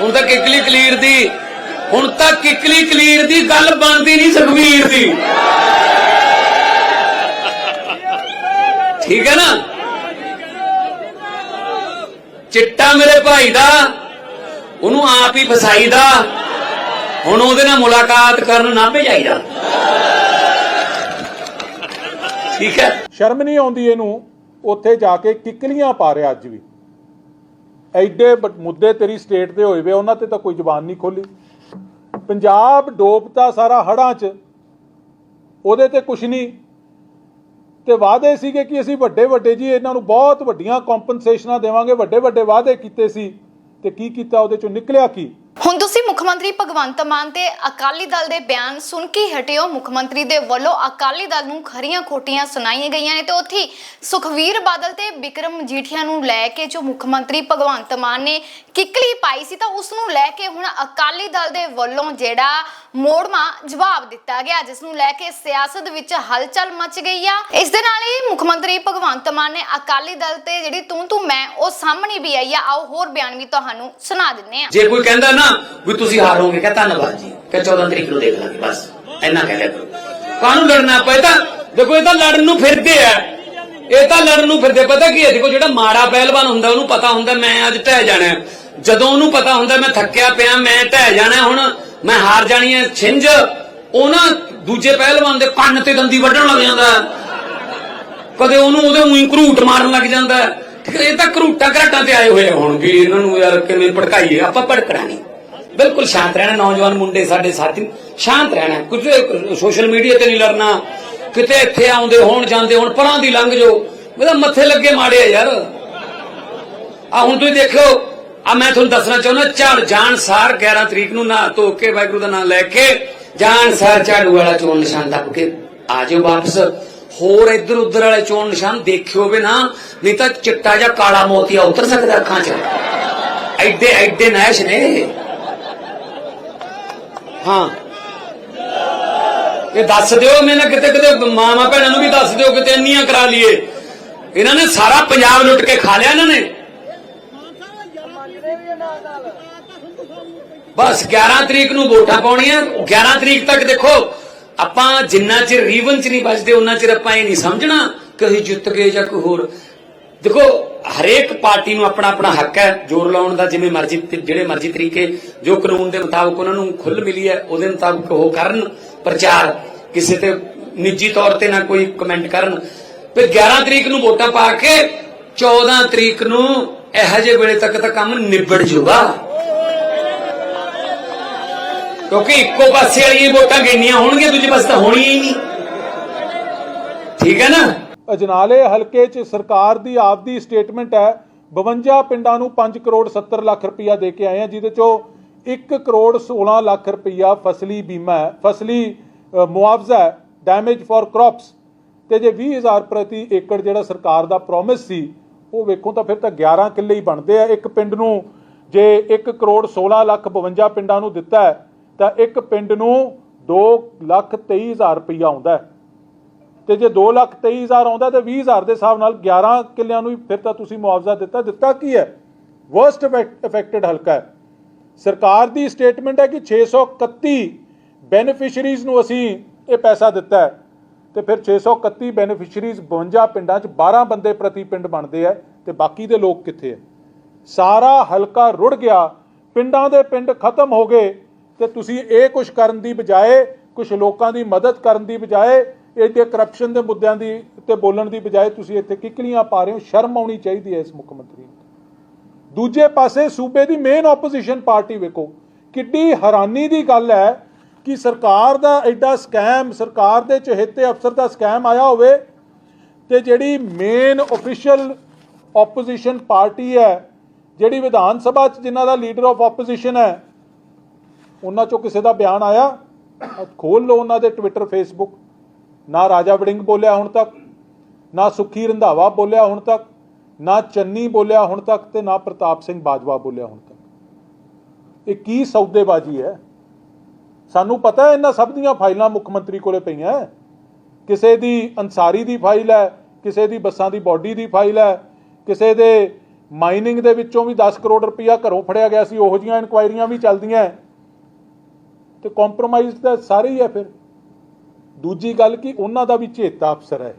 ਹੁਣ ਤਾਂ ਕਿਕਲੀ ਕਲੀਰ ਦੀ, ਹੁਣ ਤਾਂ ਕਿਕਲੀ ਕਲੀਰ ਦੀ ਗੱਲ ਬਣਦੀ ਨਹੀਂ ਸੁਖਵੀਰ ਦੀ। ਠੀਕ ਹੈ ਨਾ? ਚਿੱਟਾ ਮੇਰੇ ਭਾਈ ਦਾ, ਉਹਨੂੰ ਆਪ ਹੀ ਫਸਾਈਦਾ ਹੁਣ ਉਹਦੇ ਨਾਲ ਮੁਲਾਕਾਤ ਕਰਨ ਨਾ ਭੇਜਾਈਦਾ ਠੀਕ ਹੈ? ਸ਼ਰਮ ਨਹੀਂ ਆਉਂਦੀ ਇਹਨੂੰ, ਉੱਥੇ ਜਾ ਕੇ ਕਿੱਕਲੀਆਂ ਪਾ ਰਿਹਾ ਅੱਜ ਵੀ। ਐਡੇ ਮੁੱਦੇ ਤੇਰੀ ਸਟੇਟ ਦੇ ਹੋਏ ਵੇ, ਉਹਨਾਂ ਤੇ ਤਾਂ ਕੋਈ ਜ਼ਬਾਨ ਨਹੀਂ ਖੋਲੀ। ਪੰਜਾਬ ਡੋਬਤਾ ਸਾਰਾ ਹੜਾਂ 'ਚ। ਉਹਦੇ ਤੇ ਕੁਛ ਨਹੀਂ। ਤੇ ਵਾਅਦੇ ਸੀਗੇ ਕਿ ਅਸੀਂ ਵੱਡੇ ਵੱਡੇ ਜੀ, ਇਹਨਾਂ ਨੂੰ ਬਹੁਤ ਵੱਡੀਆਂ ਕੰਪਨਸੇਸ਼ਨਾਂ ਦੇਵਾਂਗੇ, ਵੱਡੇ ਵੱਡੇ ਵਾਅਦੇ ਕੀਤੇ ਸੀ। ਤੇ ਕੀ ਕੀਤਾ, ਉਹਦੇ ਚੋਂ ਨਿਕਲਿਆ ਕੀ? ਹੁਣ ਤੁਸੀਂ ਮੁੱਖ ਮੰਤਰੀ ਭਗਵੰਤ ਮਾਨ ਤੇ ਅਕਾਲੀ ਦਲ ਦੇ ਬਿਆਨ ਸੁਣ ਕੇ ਹਟਿਓ। ਮੁੱਖ ਮੰਤਰੀ ਦੇ ਵੱਲੋਂ ਅਕਾਲੀ ਦਲ ਨੂੰ ਖਰੀਆਂ ਖੋਟੀਆਂ ਸੁਣਾਈਆਂ ਗਈਆਂ ਨੇ ਤੇ ਉੱਥੇ ਸੁਖਵੀਰ ਬਾਦਲ ਤੇ ਵਿਕਰਮ ਮਜੀਠੀਆ ਨੂੰ ਲੈ ਕੇ ਜੋ ਮੁੱਖ ਮੰਤਰੀ ਭਗਵੰਤ ਮਾਨ ਨੇ ਕਿੱਕਲੀ ਪਾਈ ਸੀ ਤਾਂ ਉਸ ਨੂੰ ਲੈ ਕੇ ਹੁਣ ਅਕਾਲੀ ਦਲ ਦੇ ਵੱਲੋਂ ਜਿਹੜਾ ਮੋੜਮਾ ਜਵਾਬ ਦਿੱਤਾ ਗਿਆ, ਜਿਸ ਨੂੰ ਲੈ ਕੇ ਸਿਆਸਤ ਵਿੱਚ ਹਲਚਲ ਮਚ ਗਈ ਆ। ਇਸ ਦੇ ਨਾਲ ਹੀ ਮੁੱਖ ਮੰਤਰੀ ਭਗਵੰਤ ਮਾਨ ਨੇ ਅਕਾਲੀ ਦਲ ਤੇ ਜਿਹੜੀ ਤੂੰ ਤੂੰ ਮੈਂ, ਉਹ ਸਾਹਮਣੇ ਵੀ ਆਈ ਆ। ਆਓ ਹੋਰ ਬਿਆਨ ਵੀ ਤੁਹਾਨੂੰ ਸੁਣਾ ਦਿੰਨੇ ਆ। ਜੇ ਕੋਈ ਕਹਿੰਦਾ ਨਾ ਵੀ ਤੁਸੀਂ ਤੁਸੀਂ ਹਾਰੋਗੇ ਕਹ ਧੰਨਵਾਦ ਜੀ। ਕਿ 14 ਤਰੀਕ ਨੂੰ ਦੇਖ ਲਾਂਗੇ, ਬਸ। ਇੰਨਾ ਕਹਿ ਲਿਆ ਕਰੋ। ਕਾਹਨੂੰ ਲੜਨਾ ਪਏ ਤਾਂ ਦੇਖੋ, ਇਹ ਤਾਂ ਲੜਨ ਨੂੰ ਫਿਰਦੇ ਆ। ਇਹ ਤਾਂ ਲੜਨ ਨੂੰ ਫਿਰਦੇ ਪਤਾ ਕੀ ਹੈ? ਦੇਖੋ, ਜਿਹੜਾ ਮਾੜਾ ਪਹਿਲਵਾਨ ਹੁੰਦਾ, ਉਹਨੂੰ ਪਤਾ ਹੁੰਦਾ, ਮੈਂ ਅੱਜ ਢਹਿ ਜਾਣਾ ਜਦੋਂ ਉਹਨੂੰ ਪਤਾ ਹੁੰਦਾ, ਮੈਂ ਥੱਕਿਆ ਪਿਆ, ਮੈਂ ਢਹਿ ਜਾਣਾ ਹੁਣ, ਮੈਂ ਹਾਰ ਜਾਣੀ ਹੈ, ਛਿੰਝ। ਉਹ ਨਾ ਦੂਜੇ ਪਹਿਲਵਾਨ ਦੇ ਕੰਨ ਤੇ ਦੰਦੀ ਵੱਢਣ ਲੱਗ ਜਾਂਦਾ। ਕਦੇ ਉਹਨੂੰ ਉਹਦੇ ਉਹੀ ਘਰੂਟ ਮਾਰਨ ਲੱਗ ਜਾਂਦਾ। ਇਹ ਤਾਂ ਘਰੂਟਾਂ ਘਰਾਟਾਂ ਤੇ ਆਏ ਹੋਏ ਆ ਹੁਣ ਵੀ, ਇਹਨਾਂ ਨੂੰ ਯਾਰ ਕਿਵੇਂ ਭੜਕਾਈਏ? ਆਪਾਂ ਭੜਕਣਾ ਨਹੀਂ। ਬਿਲਕੁਲ ਸ਼ਾਂਤ ਰਹਿਣਾ, ਨੌਜਵਾਨ ਮੁੰਡੇ ਸਾਡੇ ਸਾਥੀ, ਸ਼ਾਂਤ ਰਹਿਣਾ। ਕੁਝ ਸੋਸ਼ਲ ਮੀਡੀਆ ਤੇ ਨਹੀਂ ਲੜਨਾ, ਕਿਤੇ ਇੱਥੇ ਆਉਂਦੇ ਹੋਣ, ਜਾਂਦੇ ਹੋਣ, ਪਰਾਂ ਦੀ ਲੰਘ ਜਾਓ। ਮੇਰਾ ਮੱਥੇ ਲੱਗੇ ਮਾੜੇ ਆ ਯਾਰ। ਆ ਹੁਣ ਤੁਸੀਂ ਦੇਖੋ ਆ ਮੈਂ ਤੁਹਾਨੂੰ ਦੱਸਣਾ ਚਾਹੁੰਦਾ, ਝੜ ਜਾਣ ਸਾਰ 11 ਤਰੀਕ ਨੂੰ ਨਾ ਧੋ ਕੇ ਵਾਹਿਗੁਰੂ ਦਾ ਨਾਮ ਲੈ ਕੇ ਜਾਣ ਸਾਰ ਝਾੜੂ ਵਾਲਾ ਚੋਣ ਨਿਸ਼ਾਨ ਦੱਬ ਕੇ ਆ ਜਾਓ ਵਾਪਸ। ਹੋਰ ਇੱਧਰ ਉੱਧਰ ਵਾਲੇ ਚੋਣ ਨਿਸ਼ਾਨ ਦੇਖਿਓ ਵੀ ਨਾ, ਨਹੀਂ ਤਾਂ ਚਿੱਟਾ ਜਾਂ ਕਾਲਾ ਮੋਤੀਆ ਉਤਰ ਸਕਦਾ ਅੱਖਾਂ 'ਚ। ਐਡੇ ਐਡੇ ਨੈਸ਼ ਨੇ। ਹਾਂ। ਇਹ ਦੱਸ ਦਿਓ, ਮੈਂ ਨਾ ਕਿਤੇ ਕਿਤੇ ਮਾਮਾ ਭੈਣਾਂ ਨੂੰ ਵੀ ਦੱਸ ਦਿਓ, ਕਿਤੇ ਇੰਨੀਆਂ ਕਰਾ ਲਈਏ। ਇਹਨਾਂ ਨੇ ਸਾਰਾ ਪੰਜਾਬ ਲੁੱਟ ਕੇ ਖਾ ਲਿਆ ਇਹਨਾਂ ਨੇ। ਬਸ 11 ਤਰੀਕ ਨੂੰ ਵੋਟਾਂ ਪਾਉਣੀਆਂ। 11 ਤਰੀਕ ਤੱਕ ਦੇਖੋ, ਆਪਾਂ ਜਿੰਨਾ ਚਿਰ ਰੀਵਨ ਚ ਨਹੀਂ ਬਚਦੇ ਉਹਨਾਂ ਚਿਰ ਆਪਾਂ ਇਹ ਨਹੀਂ ਸਮਝਣਾ ਕਿ ਅਸੀਂ ਜਿੱਤ ਗਏ ਜਾਂ ਕੋਈ ਹੋਰ। ਦੇਖੋ, ਹਰੇਕ ਪਾਰਟੀ ਨੂੰ ਆਪਣਾ ਆਪਣਾ ਹੱਕ ਹੈ, ਜ਼ੋਰ ਲਾਉਣ ਦਾ ਜਿਵੇਂ ਮਰਜ਼ੀ ਜਿਹੜੇ ਮਰਜ਼ੀ ਤਰੀਕੇ, ਜੋ ਕਾਨੂੰਨ ਦੇ ਮੁਤਾਬਕ ਉਹਨਾਂ ਨੂੰ ਖੁੱਲ ਮਿਲੀ ਹੈ, ਉਹਦੇ ਮੁਤਾਬਕ ਉਹ ਕਰਨ, ਪ੍ਰਚਾਰ, ਕਿਸੇ ਤੇ ਨਿੱਜੀ ਤੌਰ ਤੇ ਨਾ ਕੋਈ ਕਮੈਂਟ ਕਰਨ। ਫਿਰ 11 ਤਰੀਕ ਨੂੰ ਵੋਟਾਂ ਪਾ ਕੇ 14 ਤਰੀਕ ਨੂੰ ਇਹੋ ਜਿਹੇ ਵੇਲੇ ਤੱਕ ਤਾਂ ਕੰਮ ਨਿਬੜ ਜੂਗਾ ਕਿਉਂਕਿ ਇੱਕੋ ਪਾਸੇ ਵਾਲੀਆਂ ਵੋਟਾਂ ਗਿਣਨੀਆਂ ਹੋਣਗੀਆਂ, ਦੂਜੇ ਪਾਸੇ ਤਾਂ ਹੋਣੀਆਂ ਹੀ ਨਹੀਂ। ਠੀਕ ਹੈ ਨਾ? ਅਜਨਾਲੇ ਹਲਕੇ 'ਚ ਸਰਕਾਰ ਦੀ ਆਪਦੀ ਸਟੇਟਮੈਂਟ ਹੈ 52 ਪਿੰਡਾਂ ਨੂੰ 5 ਕਰੋੜ 70 ਲੱਖ ਰੁਪਈਆ ਦੇ ਕੇ ਆਏ ਆ, ਜਿਹਦੇ ਚੋਂ 1 ਕਰੋੜ 16 ਲੱਖ ਰੁਪਈਆ ਫਸਲੀ ਬੀਮਾ ਹੈ, ਫਸਲੀ ਮੁਆਵਜ਼ਾ ਹੈ ਡੈਮੇਜ ਫਾਰ ਕ੍ਰੌਪਸ ਤੇ ਜੇ 20000 ਪ੍ਰਤੀ ਏਕੜ ਜਿਹੜਾ ਸਰਕਾਰ ਦਾ ਪ੍ਰੋਮਿਸ ਸੀ, ਉਹ ਵੇਖੋ ਤਾਂ ਫਿਰ ਤਾਂ 11 ਕਿੱਲੇ ਹੀ ਬਣਦੇ ਆ। ਇੱਕ ਪਿੰਡ ਨੂੰ ਜੇ 1 ਕਰੋੜ 16 ਲੱਖ 52 ਪਿੰਡਾਂ ਨੂੰ ਦਿੱਤਾ ਤਾਂ ਇੱਕ ਪਿੰਡ ਨੂੰ 2 ਲੱਖ 23000 ਰੁਪਈਆ ਆਉਂਦਾ ਹੈ। ਤੇ ਜੇ 2 ਲੱਖ 23000 ਆਉਂਦਾ ਤੇ 20000 ਦੇ ਹਿਸਾਬ ਨਾਲ 11 ਕਿੱਲਿਆਂ ਨੂੰ ਹੀ ਫਿਰ ਤਾਂ ਤੁਸੀਂ ਮੁਆਵਜ਼ਾ ਦਿੱਤਾ। ਦਿੱਤਾ ਕੀ ਹੈ? ਵਰਸਟ ਅਫੈਕਟਡ ਹਲਕਾ ਹੈ। ਸਰਕਾਰ ਦੀ ਸਟੇਟਮੈਂਟ ਹੈ ਕਿ 631 ਬੈਨੀਫੀਸ਼ੀਅਰੀਜ਼ ਨੂੰ ਅਸੀਂ ਇਹ ਪੈਸਾ ਦਿੱਤਾ ਹੈ ਤੇ ਫਿਰ 631 ਬੈਨੀਫੀਸ਼ੀਅਰੀਜ਼ 52 ਪਿੰਡਾਂ 'ਚ 12 ਬੰਦੇ ਪ੍ਰਤੀ ਪਿੰਡ ਬਣਦੇ ਆ ਤੇ ਬਾਕੀ ਦੇ ਲੋਕ ਕਿੱਥੇ ਹੈ ਸਾਰਾ ਹਲਕਾ ਰੁੜ ਗਿਆ, ਪਿੰਡਾਂ ਦੇ ਪਿੰਡ ਖਤਮ ਹੋ ਗਏ ਤੇ ਤੁਸੀਂ ਇਹ ਕੁਝ ਕਰਨ ਦੀ ਬਜਾਏ ਕੁਝ ਲੋਕਾਂ ਦੀ ਮਦਦ ਕਰਨ ਦੀ ਬਜਾਏ ਇਹਦੇ ਕਰਪਸ਼ਨ ਦੇ ਮੁੱਦਿਆਂ ਦੀ ਤੇ ਬੋਲਣ ਦੀ ਬਜਾਏ ਤੁਸੀਂ ਇੱਥੇ ਕਿਕਲੀਆਂ ਪਾ ਰਹੇ ਹੋ, ਸ਼ਰਮ ਆਉਣੀ ਚਾਹੀਦੀ ਹੈ ਇਸ ਮੁੱਖ ਮੰਤਰੀ ਨੂੰ। ਦੂਜੇ ਪਾਸੇ ਸੂਬੇ ਦੀ ਮੇਨ ਆਪੋਜੀਸ਼ਨ ਪਾਰਟੀ ਵੇਖੋ, ਕਿੱਡੀ ਹੈਰਾਨੀ ਦੀ ਗੱਲ ਹੈ ਕਿ ਸਰਕਾਰ ਦਾ ਐਡਾ ਸਕੈਮ ਸਰਕਾਰ ਦੇ ਚਹੇਤੇ ਅਫਸਰ ਦਾ ਸਕੈਮ ਆਇਆ ਹੋਵੇ ਤੇ ਜਿਹੜੀ ਮੇਨ ਅਫੀਸ਼ੀਅਲ ਆਪੋਜੀਸ਼ਨ ਪਾਰਟੀ ਹੈ, ਜਿਹੜੀ ਵਿਧਾਨ ਸਭਾ ਚ ਜਿਨ੍ਹਾਂ ਦਾ ਲੀਡਰ ਆਫ ਆਪੋਜੀਸ਼ਨ ਹੈ, ਉਹਨਾਂ ਚੋਂ ਕਿਸੇ ਦਾ ਬਿਆਨ ਆਇਆ? ਖੋਲ ਲਓ ਉਹਨਾਂ ਦੇ ਟਵਿੱਟਰ ਫੇਸਬੁੱਕ ਨਾ ਰਾਜਾ ਵੜਿੰਗ ਬੋਲਿਆ ਹੁਣ ਤੱਕ, ਨਾ ਸੁਖੀ ਰੰਧਾਵਾ ਬੋਲਿਆ ਹੁਣ ਤੱਕ, ਨਾ ਚੰਨੀ ਬੋਲਿਆ ਹੁਣ ਤੱਕ ਤੇ ਨਾ ਪ੍ਰਤਾਪ ਸਿੰਘ ਬਾਜਵਾ ਬੋਲਿਆ ਹੁਣ ਤੱਕ। ਇਹ ਕੀ ਸੌਦੇਬਾਜ਼ੀ ਹੈ? ਸਾਨੂੰ ਪਤਾ ਹੈ ਇਹਨਾਂ ਸਭ ਦੀਆਂ ਫਾਈਲਾਂ ਮੁੱਖ ਮੰਤਰੀ ਕੋਲੇ ਪਈਆਂ ਕਿਸੇ ਦੀ ਅੰਸਾਰੀ ਦੀ ਫਾਈਲ ਹੈ, ਕਿਸੇ ਦੀ ਬੱਸਾਂ ਦੀ ਬਾਡੀ ਦੀ ਫਾਈਲ ਹੈ, ਕਿਸੇ ਦੇ ਮਾਈਨਿੰਗ ਦੇ ਵਿੱਚੋਂ ਵੀ 10 ਕਰੋੜ ਰੁਪਇਆ ਘਰੋਂ ਫੜਿਆ ਗਿਆ ਸੀ, ਉਹੋ ਜੀਆਂ ਇਨਕੁਆਇਰੀਆਂ ਵੀ ਚੱਲਦੀਆਂ ਹੈ। ਤੇ ਕੰਪਰੋਮਾਈਜ਼ ਤਾਂ ਸਾਰੇ ਹੀ ਹੈ ਫਿਰ। ਦੂਜੀ ਗੱਲ ਕਿ ਉਹਨਾਂ ਦਾ ਵੀ ਚੇਤਾ ਅਫਸਰ ਹੈ।